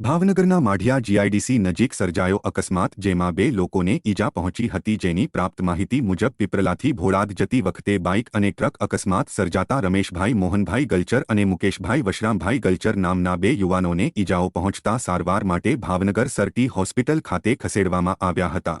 ભાવનગરના માઢિયા જીઆઈડીસી નજીક સર્જાયો અકસ્માત, જેમાં બે લોકોને ઈજા પહોંચી હતી જેની પ્રાપ્ત માહિતી મુજબ પીપરલાથી ભોળાદ જતી વખતે બાઇક અને ટ્રક અકસ્માત સર્જાતા રમેશભાઈ, મોહનભાઈ ગલચર અને મુકેશભાઈ વશરામભાઈ ગલચર નામના બે યુવાનોને ઈજાઓ પહોંચતા સારવાર માટે ભાવનગર સરટી હોસ્પિટલ ખાતે ખસેડવામાં આવ્યા હતા.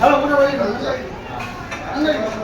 હાલો મોટા ભાઈ અંદર